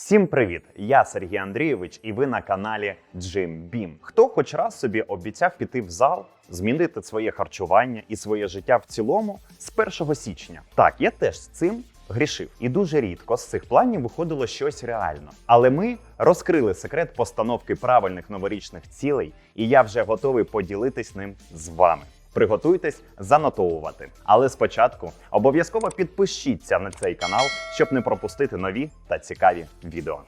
Всім привіт! Я Сергій Андрійович, і ви на каналі Gym Beam. Хто хоч раз собі обіцяв піти в зал, змінити своє харчування і своє життя в цілому з 1 січня? Так, я теж з цим грішив. І дуже рідко з цих планів виходило щось реально. Але ми розкрили секрет постановки правильних новорічних цілей, і я вже готовий поділитись ним з вами. Приготуйтесь занотовувати. Але спочатку обов'язково підпишіться на цей канал, щоб не пропустити нові та цікаві відео.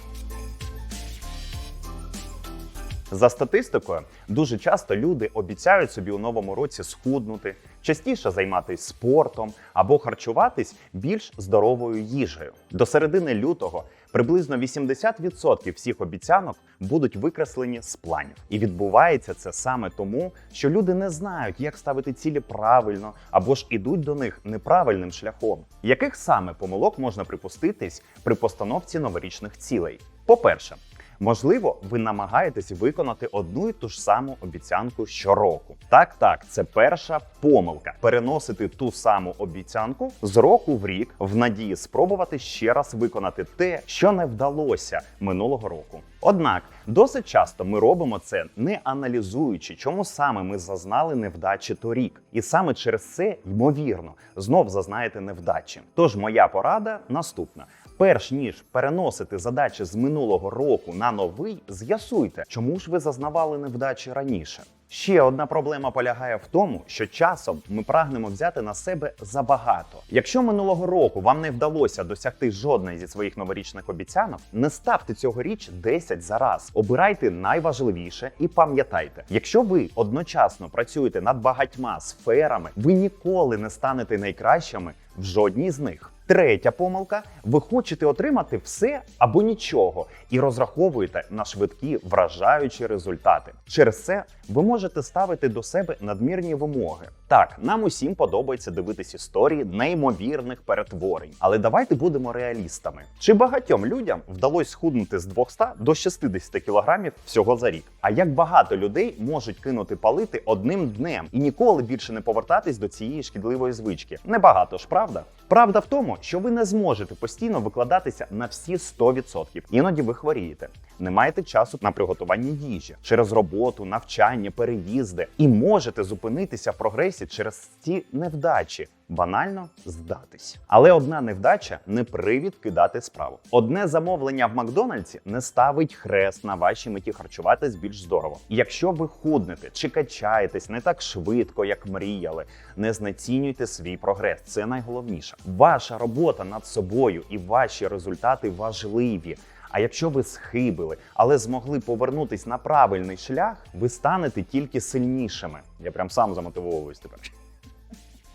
За статистикою, дуже часто люди обіцяють собі у новому році схуднути, частіше займатися спортом або харчуватись більш здоровою їжею. До середини лютого приблизно 80% всіх обіцянок будуть викреслені з планів. І відбувається це саме тому, що люди не знають, як ставити цілі правильно або ж ідуть до них неправильним шляхом. Яких саме помилок можна припуститись при постановці новорічних цілей? По-перше, Можливо, ви намагаєтесь виконати одну і ту ж саму обіцянку щороку. Так, так, це перша помилка. Переносити ту саму обіцянку з року в рік в надії спробувати ще раз виконати те, що не вдалося минулого року. Однак досить часто ми робимо це не аналізуючи, чому саме ми зазнали невдачі торік, і саме через це, ймовірно, знов зазнаєте невдачі. Тож моя порада наступна. Перш ніж переносити задачі з минулого року на новий, з'ясуйте, чому ж ви зазнавали невдачі раніше. Ще одна проблема полягає в тому, що часом ми прагнемо взяти на себе забагато. Якщо минулого року вам не вдалося досягти жодної зі своїх новорічних обіцянок, не ставте цьогоріч 10 за раз. Обирайте найважливіше і пам'ятайте, якщо ви одночасно працюєте над багатьма сферами, ви ніколи не станете найкращими в жодній з них. Третя помилка: ви хочете отримати все або нічого і розраховуєте на швидкі вражаючі результати. Через це ви можете ставити до себе надмірні вимоги. Так, нам усім подобається дивитись історії неймовірних перетворень, але давайте будемо реалістами. Чи багатьом людям вдалося схуднути з 200 до 60 кілограмів всього за рік? А як багато людей можуть кинути палити одним днем і ніколи більше не повертатись до цієї шкідливої звички? Небагато ж, правда? Правда в тому, що ви не зможете постійно викладатися на всі 100%. Іноді ви хворієте, не маєте часу на приготування їжі через роботу, навчання, переїзди і можете зупинитися в прогресі через ці невдачі. Банально здатись. Але одна невдача не привід кидати справу. Одне замовлення в Макдональдсі не ставить хрест на вашій меті харчуватись більш здорово. Якщо ви худнете чи качаєтесь не так швидко, як мріяли, не знецінюйте свій прогрес. Це найголовніше. Ваша робота над собою і ваші результати важливі. А якщо ви схибили, але змогли повернутись на правильний шлях, ви станете тільки сильнішими. Я прям сам замотивовуюсь тепер.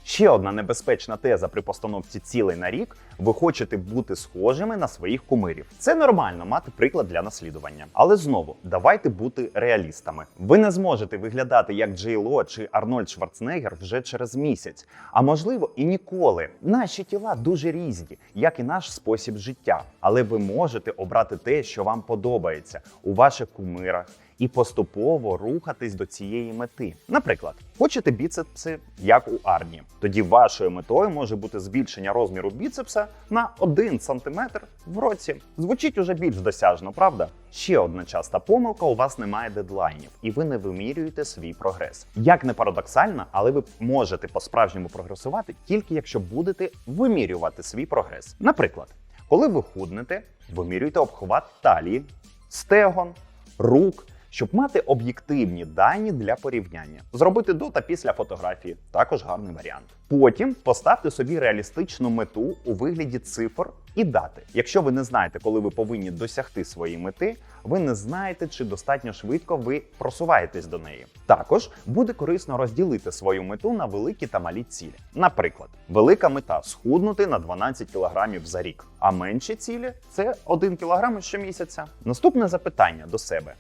Ще одна небезпечна теза при постановці цілей на рік: ви хочете бути схожими на своїх кумирів. Це нормально мати приклад для наслідування. Але знову давайте бути реалістами. Ви не зможете виглядати як Джей Ло чи Арнольд Шварценеггер вже через місяць, а можливо і ніколи. Наші тіла дуже різні, як і наш спосіб життя. Але ви можете обрати те, що вам подобається у ваших кумирах і поступово рухатись до цієї мети. Наприклад, хочете біцепси, як у Арні. Тоді вашою метою може бути збільшення розміру біцепса на 1 см в році. Звучить уже більш досяжно, правда? Ще одна часта помилка: у вас немає дедлайнів, і ви не вимірюєте свій прогрес. Як не парадоксально, але ви можете по-справжньому прогресувати тільки якщо будете вимірювати свій прогрес. Наприклад, коли ви худнете, вимірюйте обхват талії, стегон, рук щоб мати об'єктивні дані для порівняння. Зробити до та після фотографії також гарний варіант. Потім поставте собі реалістичну мету у вигляді цифр і дати. Якщо ви не знаєте, коли ви повинні досягти своєї мети, ви не знаєте, чи достатньо швидко ви просуваєтесь до неї. Також буде корисно розділити свою мету на великі та малі цілі. Наприклад, велика мета схуднути на 12 кг за рік, а менші цілі це 1 кг щомісяця. Наступне запитання до себе.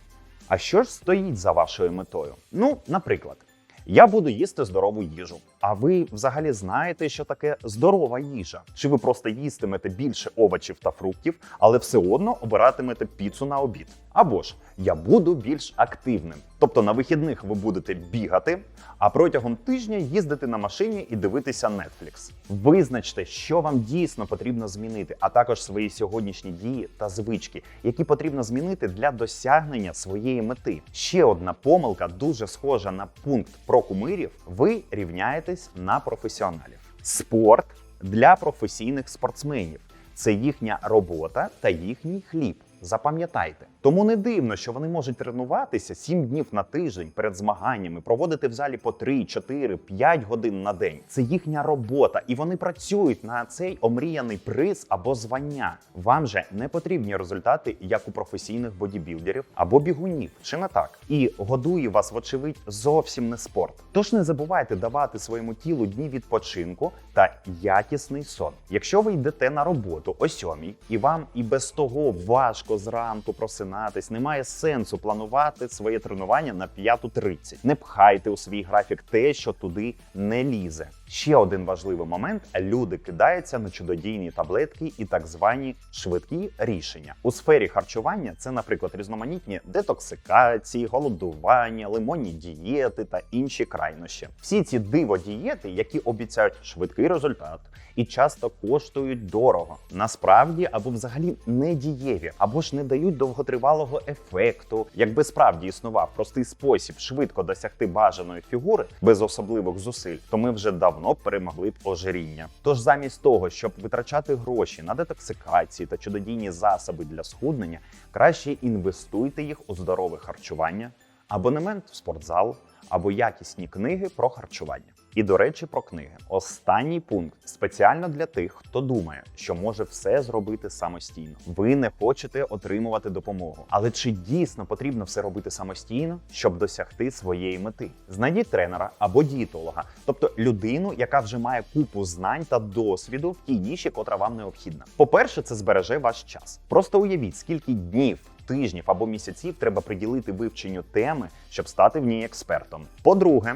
А що ж стоїть за вашою метою? Ну, наприклад, я буду їсти здорову їжу, А ви взагалі знаєте, що таке здорова їжа? Чи ви просто їстимете більше овочів та фруктів, але все одно обиратимете піцу на обід? Або ж я буду більш активним. Тобто на вихідних ви будете бігати, а протягом тижня їздити на машині і дивитися Netflix. Визначте, що вам дійсно потрібно змінити, а також свої сьогоднішні дії та звички, які потрібно змінити для досягнення своєї мети. Ще одна помилка, дуже схожа на пункт про кумирів. Ви рівняєтесь на професіоналів. Спорт для професійних спортсменів це їхня робота та їхній хліб. Запам'ятайте, тому не дивно, що вони можуть тренуватися 7 днів на тиждень перед змаганнями, проводити в залі по 3, 4, 5 годин на день. Це їхня робота, і вони працюють на цей омріяний приз або звання. Вам же не потрібні результати, як у професійних бодібілдерів або бігунів, чи не так? І годує вас, вочевидь, зовсім не спорт. Тож не забувайте давати своєму тілу дні відпочинку та якісний сон. Якщо ви йдете на роботу о сьомій, і вам і без того важко зранку просинатись, немає сенсу планувати своє тренування на 5.30. Не пхайте у свій графік те, що туди не лізе. Ще один важливий момент: люди кидаються на чудодійні таблетки і так звані швидкі рішення у сфері харчування. Це, наприклад, різноманітні детоксикації, голодування, лимонні дієти та інші крайнощі. Всі ці диво-дієти, які обіцяють швидкий результат і часто коштують дорого, насправді або взагалі не дієві, або ж не дають довготривалого ефекту. Якби справді існував простий спосіб швидко досягти бажаної фігури без особливих зусиль, то ми вже давно перемогли б ожиріння. Тож замість того, щоб витрачати гроші на детоксикації та чудодійні засоби для схуднення, краще інвестуйте їх у здорове харчування, абонемент в спортзал або якісні книги про харчування. І до речі, про книги. Останній пункт спеціально для тих, хто думає, що може все зробити самостійно. Ви не хочете отримувати допомогу. Але чи дійсно потрібно все робити самостійно, щоб досягти своєї мети? Знайдіть тренера або дієтолога, тобто людину, яка вже має купу знань та досвіду в тій ніші, котра вам необхідна. По-перше, це збереже ваш час. Просто уявіть, скільки днів. Тижнів або місяців треба приділити вивченню теми, щоб стати в ній експертом. По-друге,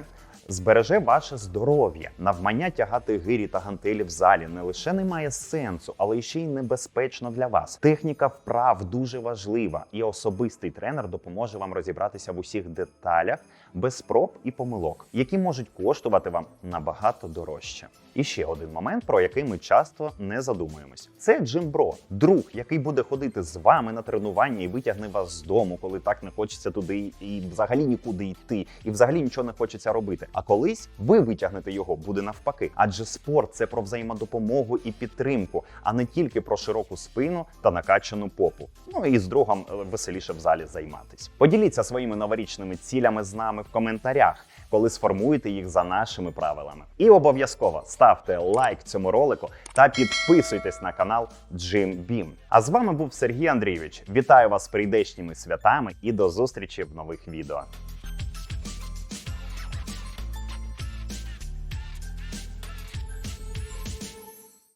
збереже ваше здоров'я. Навмання тягати гирі та гантелі в залі не лише не має сенсу, але ще й небезпечно для вас. Техніка вправ дуже важлива, і особистий тренер допоможе вам розібратися в усіх деталях без спроб і помилок, які можуть коштувати вам набагато дорожче. І ще один момент, про який ми часто не задумуємось: це Джимбро, друг, який буде ходити з вами на тренування і витягне вас з дому, коли так не хочеться туди і взагалі нікуди йти, і взагалі нічого не хочеться робити. А колись ви витягнете його, буде навпаки. Адже спорт це про взаємодопомогу і підтримку, а не тільки про широку спину та накачану попу. Ну і з другом е, веселіше в залі займатись. Поділіться своїми новорічними цілями з нами в коментарях коли сформуєте їх за нашими правилами. І обов'язково ставте лайк цьому ролику та підписуйтесь на канал Джим Бім. А з вами був Сергій Андрійович. Вітаю вас з прийдешніми святами і до зустрічі в нових відео.